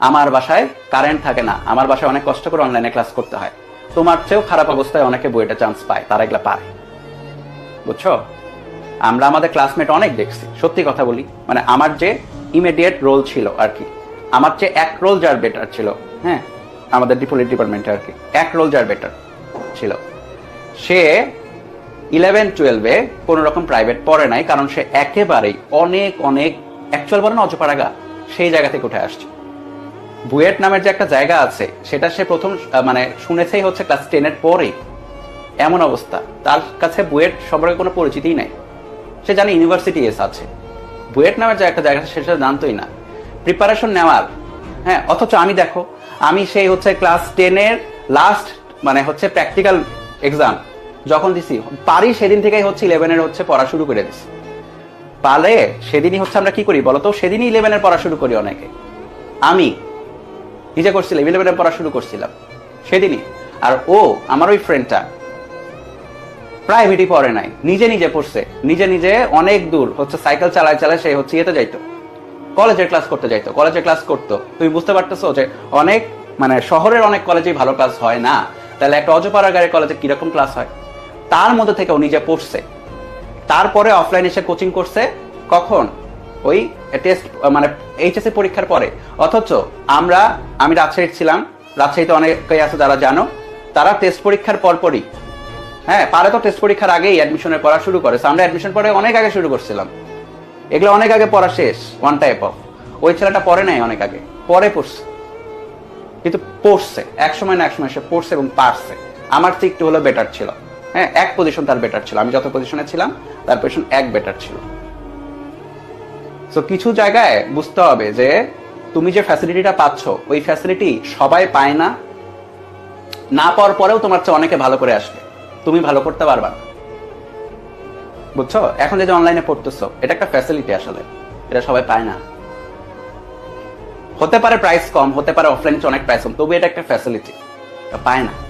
আমার বাসায় কারেন্ট থাকে না। আমার বাসায় অনেক কষ্ট করে অনলাইনে ক্লাস করতে হয়। তোমার চেয়েও খারাপ অবস্থায় অনেকে বইটা চান্স পায়, তারা এগুলা পারে। বুঝছ? আমরা আমাদের ক্লাসমেট অনেক দেখছি, সত্যি কথা বলি। মানে আমার যে ইমিডিয়েট রোল ছিল আর কি, আমার চেয়ে এক রোল যার বেটার ছিল হ্যাঁ? আমাদের ডিপোলিট ডিপার্টমেন্টে আর কি, এক রোল যার বেটার ছিল। সে ইলেভেন টুয়েলভে কোনো রকম প্রাইভেট পড়ে নাই, কারণ সে একেবারেই অনেক অনেক অ্যাকচুয়াল বলে না অজপাড়াগা, সেই জায়গা থেকে উঠে আসছে। বুয়েট নামের যে একটা জায়গা আছে, সেটা সে প্রথম মানে শুনেছেই হচ্ছে ক্লাস টেনের পরেই। এমন অবস্থা। তার কাছে বুয়েট সম্পর্কে কোনো পরিচিতিই নাই। সে জানে ইউনিভার্সিটি এস আছে। বুয়েট নামের যে একটা জায়গা আছে, সেটা জানতোই না। প্রিপারেশন নেওয়ার। হ্যাঁ অথচ আমি দেখো, আমি সেই হচ্ছে ক্লাস টেনের লাস্ট মানে হচ্ছে প্র্যাকটিক্যাল এক্সাম যখন দিছি, পারি সেদিন থেকেই হচ্ছে ইলেভেনের হচ্ছে পড়া শুরু করে দিছি। পালে সেদিনই হচ্ছে আমরা কি করি বলতো? সেদিনই ইলেভেনের পড়া শুরু করি অনেকে। আমি নিজে করছিলাম ইলেভেনের পড়া শুরু করছিলাম, সেদিনই। আর ও, আমার ওই ফ্রেন্ডটা প্রাইভেটই পড়ে নাই, নিজে নিজে পড়ছে, নিজে নিজে অনেক দূর, হচ্ছে সাইকেল চালায় চালায় সে হচ্ছে ইয়েতে যাইতো কলেজের ক্লাস করতে যাইতো কলেজের ক্লাস করতো। তুমি বুঝতে পারতেছো যে অনেক মানে শহরের অনেক কলেজেই ভালো ক্লাস হয় না, তাহলে একটা অজপাড়া গাড়ির কলেজে কীরকম ক্লাস হয়? তার মধ্যে থেকে ও নিজে পড়ছে। তারপরে অফলাইন এসে কোচিং করছে, কখন? ওই টেস্ট মানে এইচএসসি পরীক্ষার পরে। অথচ আমরা, আমি রাজশাহীর ছিলাম, রাজশাহীতে অনেকেই আছে যারা জানো, তারা টেস্ট পরীক্ষার পরপরই হ্যাঁ পারে তো টেস্ট পরীক্ষার আগেই অ্যাডমিশনের পড়া শুরু করে। আমরা অ্যাডমিশন পরে অনেক আগে শুরু করছিলাম। এগুলো অনেক আগে পড়া শেষ ওয়ান টাইপ অফ ওই ছেলেটা পড়ে নাই অনেক আগে, পরে পড়ছে। কিন্তু পড়ছে এক সময় না এক সময় সে পড়ছে এবং পারছে। আমার একটু হলো বেটার ছিল। হ্যাঁ এক পজিশন তার বেটার ছিল। আমি যত পজিশনে ছিলাম, তার পজিশন এক বেটার ছিল। তো কিছু জায়গায় বুঝতে হবে যে তুমি যে ফ্যাসিলিটিটা পাচ্ছ, ওই ফ্যাসিলিটি সবাই পায় না। না পাওয়ার পরেও তোমার চেয়ে অনেকে ভালো করে আসবে। তুমি ভালো করতে পারবা না। বুঝছ? এখন যে অনলাইনে পড়তেছো, এটা একটা ফ্যাসিলিটি আসলে। এটা সবাই পায় না। হতে পারে প্রাইস কম, হতে পারে অফলাইনে অনেক প্রাইস কম, তবু এটা একটা ফ্যাসিলিটি পায় না।